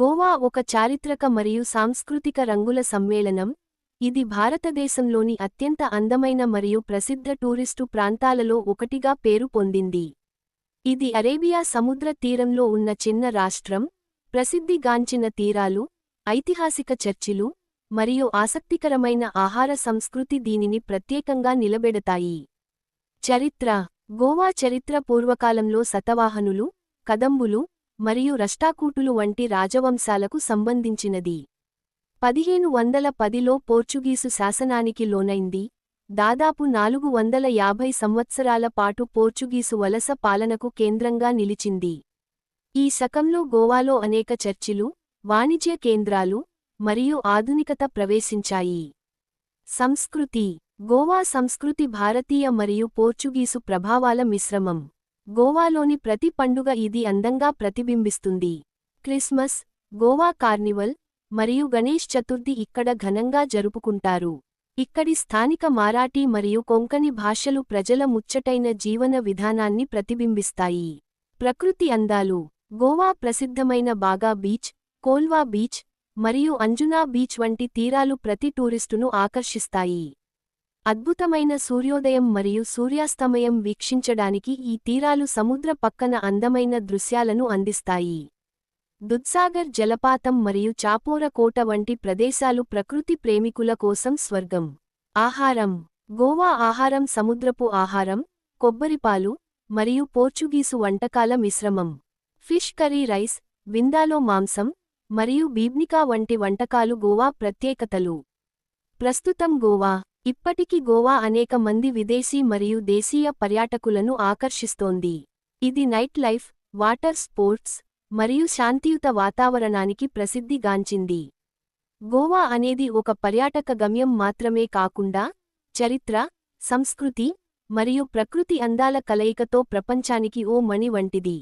గోవా ఒక చారిత్రక మరియు సాంస్కృతిక రంగుల సమ్మేళనం. ఇది భారతదేశంలోని అత్యంత అందమైన మరియు ప్రసిద్ధ టూరిస్టు ప్రాంతాలలో ఒకటిగా పేరు పొందింది. ఇది అరేబియా సముద్ర తీరంలో ఉన్న చిన్న రాష్ట్రం ప్రసిద్ధిగాంచిన తీరాలు ఐతిహాసిక చర్చిలు మరియు ఆసక్తికరమైన ఆహార సంస్కృతి దీనిని ప్రత్యేకంగా నిలబెడతాయి. చరిత్ర. గోవా చరిత్ర పూర్వకాలంలో శతవాహనులు కదంబులు మరియు రష్టాకూటులు వంటి రాజవంశాలకు సంబంధించినది. పదిహేను వందల పదిలో పోర్చుగీసు శాసనానికి లోనైంది. దాదాపు నాలుగు వందల యాభై సంవత్సరాల పాటు పోర్చుగీసు వలస పాలనకు కేంద్రంగా నిలిచింది. ఈ శకంలో గోవాలో అనేక చర్చిలు వాణిజ్య కేంద్రాలు మరియు ఆధునికత ప్రవేశించాయి. సంస్కృతి. గోవా సంస్కృతి భారతీయ మరియు పోర్చుగీసు ప్రభావాల మిశ్రమం. గోవాలోని ప్రతి పండుగ ఇది అందంగా ప్రతిబింబిస్తుంది. క్రిస్మస్ గోవా కార్నివల్ మరియు గణేష్ చతుర్థి ఇక్కడ ఘనంగా జరుపుకుంటారు. ఇక్కడి స్థానిక మారాఠీ మరియు కొంకణి భాషలు ప్రజల ముచ్చటైన జీవన విధానాన్ని ప్రతిబింబిస్తాయి. ప్రకృతి అందాలు గోవా ప్రసిద్ధమైన బాగా బీచ్ కోల్వా బీచ్ మరియు అంజునా బీచ్ వంటి తీరాలు ప్రతి టూరిస్టును ఆకర్షిస్తాయి. అద్భుతమైన సూర్యోదయం మరియు సూర్యాస్తమయం వీక్షించడానికి ఈ తీరాలు సముద్ర పక్కన అందమైన దృశ్యాలను అందిస్తాయి. దుద్సాగర్ జలపాతం మరియు చాపోర కోట వంటి ప్రదేశాలు ప్రకృతి ప్రేమికుల కోసం స్వర్గం. ఆహారం. గోవా ఆహారం సముద్రపు ఆహారం కొబ్బరిపాలు మరియు పోర్చుగీసు వంటకాల మిశ్రమం. ఫిష్ కర్రీ రైస్ విందాలో మాంసం మరియు బీబ్నికా వంటి వంటకాలు గోవా ప్రత్యేకతలు. ప్రస్తుతం గోవా ఇప్పటికి గోవా అనేక మంది విదేశీ మరియు దేశీయ పర్యాటకులను ఆకర్షిస్తోంది. ఇది నైట్ లైఫ్ వాటర్ స్పోర్ట్స్ మరియు శాంతియుత వాతావరణానికి ప్రసిద్ధిగాంచింది గోవా అనేది ఒక పర్యాటక గమ్యం మాత్రమే కాకుండా చరిత్ర సంస్కృతి మరియు ప్రకృతి అందాల కలయికతో ప్రపంచానికి ఓ మణి వంటిది.